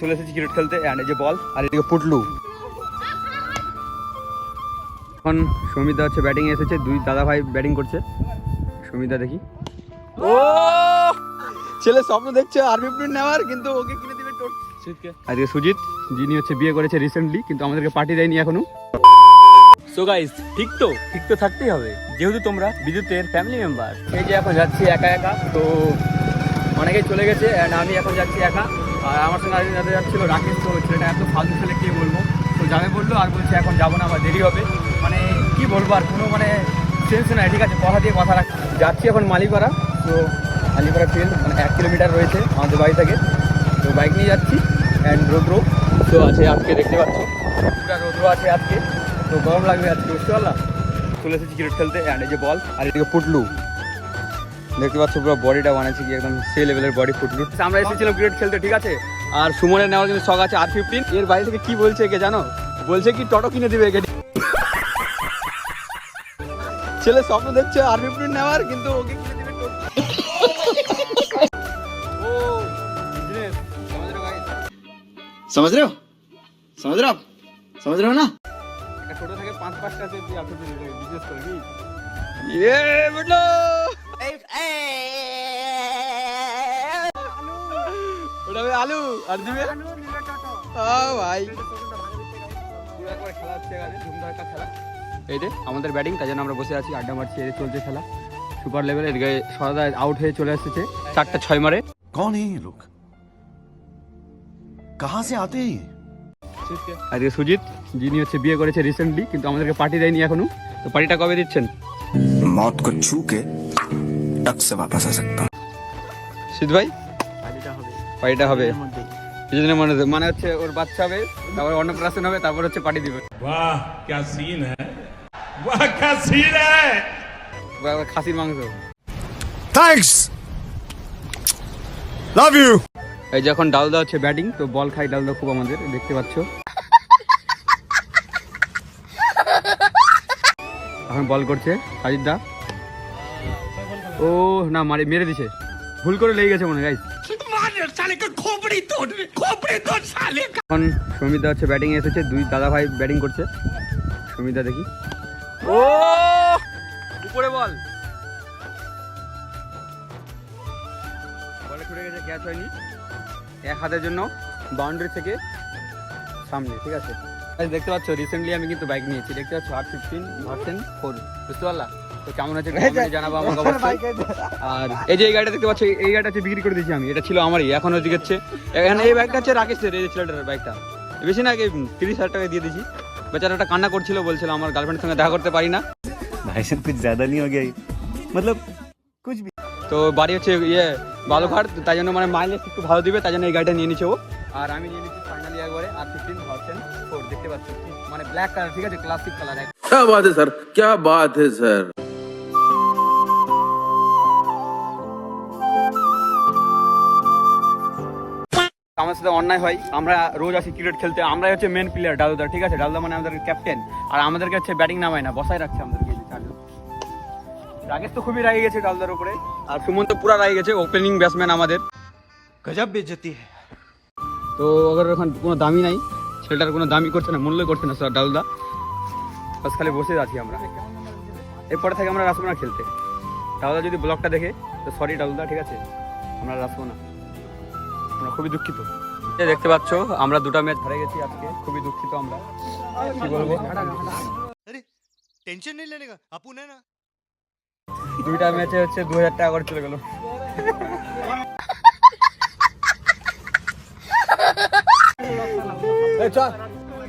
চলে এসেছি ক্রিকেট খেলতে অ্যান্ড এই যে বল আর এদিকে পুটলু এখন সমিতা হচ্ছে ব্যাটিং এসেছে দুই দাদা ভাই ব্যাটিং করছে। সমিতা দেখি। ও! ছেলে স্বপ্ন দেখছে আর্মি প্রিন্ট নেওয়ার কিন্তু ওকে কিনে দিবে টোট। আজকে সুজিত যিনি হচ্ছে বিয়ে করেছে রিসেন্টলি কিন্তু আমাদেরকে পার্টি দেয়নি এখনও। সো গাইস ঠিক তো? ঠিক তো থাকতেই হবে। যেহেতু তোমরা বিদ্যুতের ফ্যামিলি মেম্বার এই যে এখন যাচ্ছি একা একা তো অনেকেই চলে গেছে অ্যান্ড আমি এখন যাচ্ছি একা। আর আমার সঙ্গে আরেকজন যাতে যাচ্ছিল, রাকেশ তো ছেলেটা এত ফালতু ছেলে, কি বলব? তো যাবে বলল আর বলছে, এখন যাব না, আবার দেরি হবে। মানে কি বলব, আর কোনো মানে সেন্স নাই, ঠিক আছে, কথা দিয়ে কথা রাখ যাচ্ছি এখন মালিপাড়া, তো মালিপাড়া ফিল্ড মানে এক কিলোমিটার রয়েছে আমাদের বাড়ি থেকে। তো বাইক নিয়ে যাচ্ছি অ্যান্ড রোদ্র। তো আছে আজকে, দেখতে পাচ্ছ? পুরো রোদ্র আছে আজকে। তো গরম লাগবে আজকে, বুঝতে পারলাম চলে এসেছি ক্রিকেট খেলতে অ্যান্ড এই যে বল আর এদিকে পুটলু। দেখতে পাচ্ছ পুরো বডিটা বানাচ্ছি কি একদম সে লেভেলের বডি ফুটলু আমরা এসেছিলাম ক্রিকেট খেলতে ঠিক আছে আর সুমনের নেওয়ার জন্য শখ আছে আর ফিফটিন এর বাড়ি থেকে কি বলছে একে জানো বলছে কি টোটো কিনে দিবে একে ছেলে স্বপ্ন দেখছে আর ফিফটিন নেওয়ার কিন্তু ওকে কিনে দিবে টোটো ও বিজনেস समझ रहे हो guys? समझ रहे हो समझ रहे हो आप समझ रहे हो ना একটা ছোট থেকে পাঁচ পাঁচটা আছে তুই আপনি বিজনেস করবি ইয়ে বেটা এই আমাদের ব্যাটিং তাই জন্য আমরা বসে আছি আড্ডা মারছি এর চলছে খেলা। সুপার লেভেলের গায়ে সরাদা আউট হয়ে চলে এসেছে চারটা ছয় মারে। কন এই লোক কাহা সে আতে আজকে সুজিত যিনি হচ্ছে বিয়ে করেছে রিসেন্টলি কিন্তু আমাদেরকে পার্টি দেয়নি এখনও। তো পার্টিটা কবে দিচ্ছেন? মত কো ছুকে के टक से वापस आ सकता हूँ সিদ্ধ ভাই পার্টিটা হবে কিছুদিনের মনে মানে হচ্ছে ওর বাচ্চা হবে তারপর অন্নপ্রাশন হবে তারপর হচ্ছে পার্টি দিবে वाह क्या सीन है वाह क्या सीन है তারপর খাসির মাংস थैंक्स लव यू এই যখন ডালদা হচ্ছে ব্যাটিং তো বল খাই ডালদা খুব আমাদের দেখতে পাচ্ছ এখন বল করছে সাজিদ দা ও না মারে মেরে দিছে। ভুল করে লেগে গেছে মনে গাইস এখন সমিতা হচ্ছে ব্যাটিং এসেছে দুই দাদা ভাই ব্যাটিং করছে। সমিতা দেখি। ও উপরে বল। বলে ছুটে গেছে ক্যাচ হয়নি। এক হাতের জন্য বাউন্ডারি থেকে সামনে ঠিক আছে। দেখতে পাচ্ছ রিসেন্টলি আমি কিন্তু বাইক নিয়েছি। দেখতে পাচ্ছ আর ফিফটিন ভার্সেন ফোর বুঝতে পারলা? তো কেমন আছে একটু comment এ জানাবো আমাকে অবশ্যই আর এই যে এই গাড়িটা দেখতে পাচ্ছ এই গাড়িটা হচ্ছে বিক্রি করে দিয়েছি আমি এটা ছিল আমারই এখন হচ্ছে গেছে এখানে এই বাইকটা হচ্ছে রাকেশের এই যে ছেলেটার বাইকটা বেশি না আগে তিরিশ হাজার টাকা দিয়ে দিয়েছি বেচারাটা কান্না করছিল বলছিল আমার গার্লফ্রেন্ডের সঙ্গে দেখা করতে পারি না भाई साहब कुछ ज्यादा नहीं हो गया ये? मतलब कुछ भी তো বাড়ি হচ্ছে ইয়ে বালুঘাট তাই জন্য মানে মাইলেজ একটু ভালো দিবে তাই জন্য এই গাড়িটা নিয়ে নিচ্ছে ও আর আমি নিয়ে নিচ্ছি ফাইনালি একবারে আর ফিফটিন ভার্সেন ফোর দেখতে পাচ্ছি মানে ব্ল্যাক কালার ঠিক আছে ক্লাসিক কালার क्या बात है सर क्या बात है सर আমার সাথে অন্যায় হয় আমরা রোজ আসি ক্রিকেট খেলতে। আমরাই হচ্ছে মেন প্লেয়ার ডালদা ঠিক আছে? ডালদা মানে আমাদের ক্যাপ্টেন আর আমাদেরকে হচ্ছে ব্যাটিং নামায় না বসায় রাখছে আমাদেরকে রাকেশ তো খুবই রাগে গেছে ডালদার উপরে। আর সুমন তো পুরা রাগে গেছে ওপেনিং ব্যাটসম্যান আমাদের। গজব বেজতি তো ওদের এখন কোনো দামি নাই। ছেলেটার কোনো দামি করছে না মূল্য করছে না স্যার ডালদা। বাস খালি বসে আছি আমরা। এরপরে থেকে আমরা রাসগোনা খেলতে। ডালদা যদি ব্লগটা দেখে তো সরি ডালদা ঠিক আছে? আমরা রাসমোনা আমরা খুবই দুঃখিত। দেখতে পাচ্ছ আমরা দুটা ম্যাচ হারে গেছি আজকে। খুবই দুঃখিত আমরা। কি বলব? টেনশন নেই লেনে আপু না। দুইটা ম্যাচে হচ্ছে দু হাজার টাকা করে চলে গেল।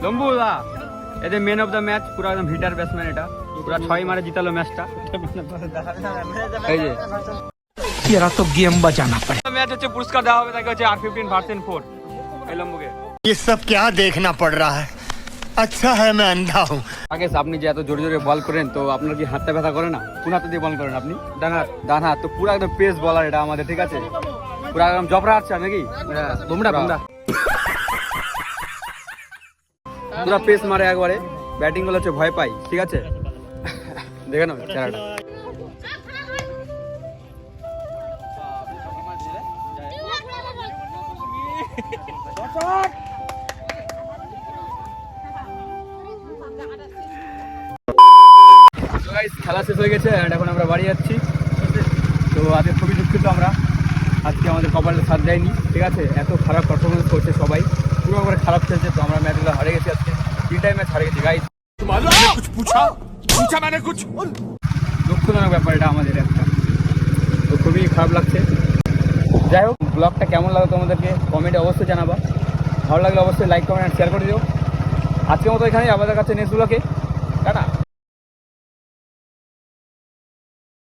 লম্বুদা এই যে মেন অফ দ্য ম্যাচ পুরো একদম হিটার ব্যাটসম্যান এটা। পুরো ছয় মারে জিতালো ম্যাচটা এই যে। এরা তো গেম বাজানা? পড়ে ম্যাচ হচ্ছে পুরস্কার দেওয়া হবে তাকে হচ্ছে আর ফিফটিন ভার্সেন ফোর এই লম্বুকে ये सब क्या देखना पड़ रहा है अच्छा है मैं अंधा हूँ আগে আপনি যে এত জোরে জোরে বল করেন তো আপনার কি হাতটা ব্যথা করে না কোন হাতে দিয়ে বল করেন আপনি ডান হাত ডান হাত তো পুরো একদম পেস বলার এটা আমাদের ঠিক আছে পুরো একদম জবরা হাঁটছে নাকি বুমরা বুমরা পুরো পেস মারে একবারে ব্যাটিং গুলো হচ্ছে ভয় পাই ঠিক আছে দেখে নাও চেহারাটা খেলা শেষ হয়ে গেছে এখন আমরা বাড়ি যাচ্ছি। তো আজকে খুবই দুঃখিত আমরা। আজকে আমাদের কপালে সাথ দেয়নি ঠিক আছে? এত খারাপ পারফরমেন্স করছে সবাই। পুরো আমার খারাপ খেলছে তো আমরা ম্যাচগুলো হারে গেছি আজকে। তিনটাই ম্যাচ হারে গেছি গাইজ দুঃখজনক ব্যাপার এটা আমাদের একটা। তো খুবই খারাপ লাগছে। যাই হোক, ব্লগটা কেমন লাগল তোমাদেরকে? কমেন্টে অবশ্যই জানাবা। ভালো লাগলে অবশ্যই লাইক কমেন্ট শেয়ার করে দিও। আজকের মতো এখানেই, আমাদের কাছে নেক্সট ব্লগে টাটা।